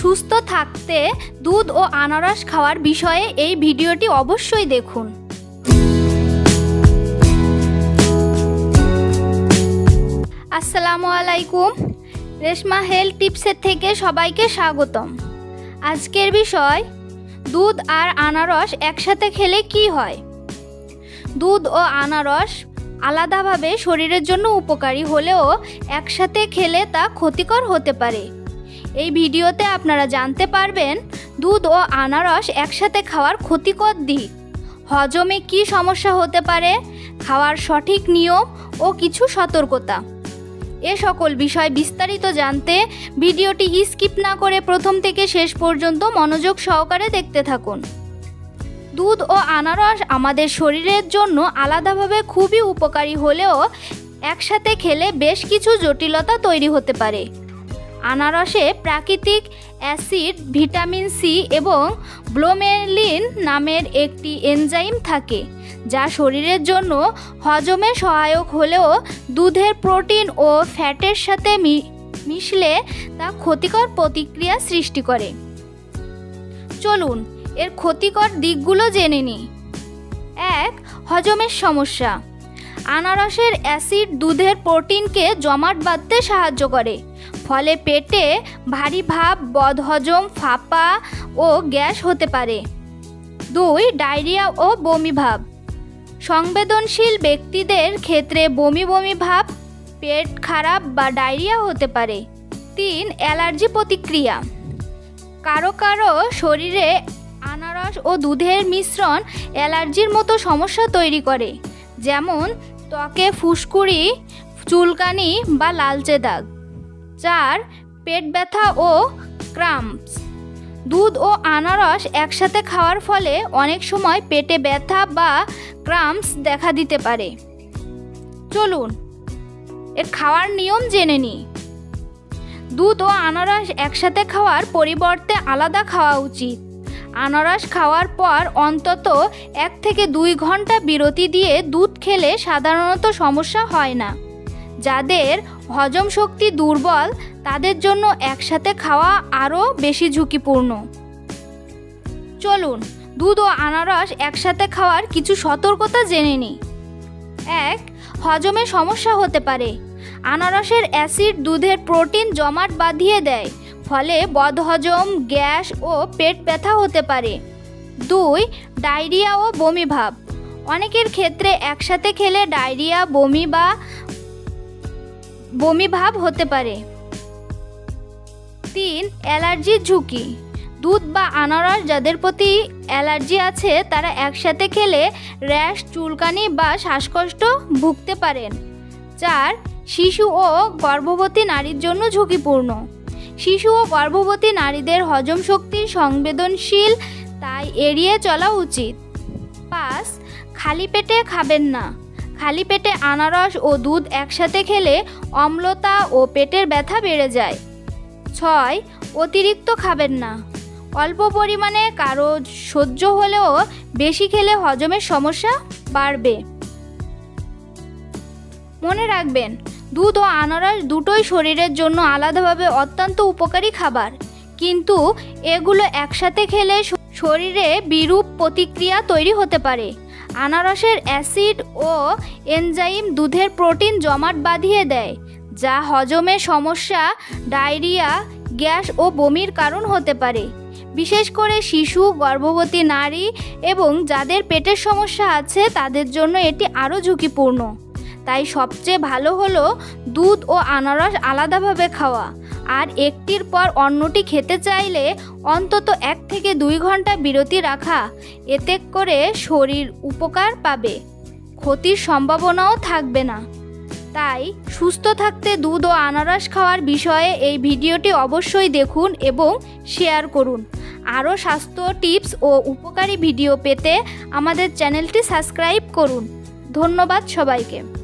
সুস্থ থাকতে দুধ ও আনারস খাওয়ার বিষয়ে এই ভিডিওটি অবশ্যই দেখুন। আসসালামু আলাইকুম। রেশমা হেলথ টিপসের থেকে সবাইকে স্বাগতম। আজকের বিষয়, দুধ আর আনারস একসাথে খেলে কি হয়? দুধ ও আনারস আলাদাভাবে শরীরের জন্য উপকারী হলেও একসাথে খেলে তা ক্ষতিকর হতে পারে। এই ভিডিওতে আপনারা জানতে পারবেন, দুধ ও আনারস একসাথে খাওয়ার ক্ষতিকর দিক। হজমে কি সমস্যা হতে পারে, খাওয়ার সঠিক নিয়ম ও কিছু সতর্কতা। এ সকল বিষয় বিস্তারিত জানতে ভিডিওটি স্কিপ না করে প্রথম থেকে শেষ পর্যন্ত মনোযোগ সহকারে দেখতে থাকুন। দুধ ও আনারস আমাদের শরীরের জন্য আলাদাভাবে খুবই উপকারী হলেও একসাথে খেলে বেশ কিছু জটিলতা তৈরি হতে পারে। আনারসে প্রাকৃতিক অ্যাসিড, ভিটামিন সি এবং ব্লোমেলিন নামের একটি এনজাইম থাকে, যা শরীরের জন্য হজমে সহায়ক হলেও দুধের প্রোটিন ও ফ্যাটের সাথে মিশলে তা ক্ষতিকর প্রতিক্রিয়া সৃষ্টি করে। চলুন, এর ক্ষতিকর দিকগুলো জেনে নিই। এক, হজমের সমস্যা। আনারসের অ্যাসিড দুধের প্রোটিনকে জমাট বাঁধতে সাহায্য করে। ফলে পেটে ভারী ভাব, বদহজম, ফাঁপা ও গ্যাস হতে পারে। দুই, ডায়রিয়া ও বমি ভাব। সংবেদনশীল ব্যক্তিদের ক্ষেত্রে বমি বমি ভাব, পেট খারাপ বা ডায়রিয়া হতে পারে। তিন, অ্যালার্জি প্রতিক্রিয়া। কারও কারও শরীরে আনারস ও দুধের মিশ্রণ অ্যালার্জির মতো সমস্যা তৈরি করে, যেমন ত্বকে ফুসকুড়ি, চুলকানি বা লালচে দাগ। চার, পেট ব্যথা ও ক্রাম্পস। দুধ ও আনারস একসাথে খাওয়ার ফলে অনেক সময় পেটে ব্যথা বা ক্রাম্পস দেখা দিতে পারে। চলুন, এর খাওয়ার নিয়ম জেনে নিই। দুধ ও আনারস একসাথে খাওয়ার পরিবর্তে আলাদা খাওয়া উচিত। আনারস খাওয়ার পর অন্তত এক থেকে দুই ঘণ্টা বিরতি দিয়ে দুধ খেলে সাধারণত সমস্যা হয় না। যাদের হজম শক্তি দুর্বল, তাদের জন্য একসাথে খাওয়া আরও বেশি ঝুঁকিপূর্ণ। চলুন, দুধ ও আনারস একসাথে খাওয়ার কিছু সতর্কতা জেনে নিই। এক, হজমে সমস্যা হতে পারে। আনারসের অ্যাসিড দুধের প্রোটিন জমাট বাঁধিয়ে দেয়, ফলে বদহজম, গ্যাস ও পেট ব্যথা হতে পারে। দুই, ডায়রিয়া ও বমি ভাব। অনেকের ক্ষেত্রে একসাথে খেলে ডায়রিয়া, বমি বা বমি ভাব হতে পারে। তিন অ্যালার্জির ঝুঁকি। দুধ বা আনারস যাদের প্রতি অ্যালার্জি আছে, তারা একসাথে খেলে র্যাশ, চুলকানি বা শ্বাসকষ্ট ভুগতে পারেন। চার, শিশু ও গর্ভবতী নারীর জন্য ঝুঁকিপূর্ণ। শিশু ও গর্ভবতী নারীদের হজম শক্তি সংবেদনশীল, তাই এড়িয়ে চলা উচিত। পাঁচ, খালি পেটে খাবেন না। খালি পেটে আনারস ও দুধ একসাথে খেলে অম্লতা ও পেটের ব্যথা বেড়ে যায়। ছয়, অতিরিক্ত খাবেন না। অল্প পরিমাণে কারও সহ্য হলেও বেশি খেলে হজমের সমস্যা বাড়বে। মনে রাখবেন, দুধ ও আনারস দুটোই শরীরের জন্য আলাদাভাবে অত্যন্ত উপকারী খাবার। কিন্তু এগুলো একসাথে খেলে শরীরে বিরূপ প্রতিক্রিয়া তৈরি হতে পারে। আনারসের অ্যাসিড ও এনজাইম দুধের প্রোটিন জমাট বাঁধিয়ে দেয়, যা হজমে সমস্যা, ডায়রিয়া, গ্যাস ও বমির কারণ হতে পারে। বিশেষ করে শিশু, গর্ভবতী নারী এবং যাদের পেটের সমস্যা আছে, তাদের জন্য এটি আরও ঝুঁকিপূর্ণ। তাই সবচেয়ে ভালো হলো দুধ ও আনারস আলাদাভাবে খাওয়া। আর একটির পর অন্যটি খেতে চাইলে অন্তত এক থেকে দুই ঘণ্টা বিরতি রাখা। এতে করে শরীর উপকার পাবে। ক্ষতির সম্ভাবনাও থাকবে না। তাই সুস্থ থাকতে দুধ ও আনারস খাওয়ার বিষয়ে এই ভিডিওটি অবশ্যই দেখুন এবং শেয়ার করুন। আরও স্বাস্থ্য টিপস ও উপকারী ভিডিও পেতে আমাদের চ্যানেলটি সাবস্ক্রাইব করুন। ধন্যবাদ সবাইকে।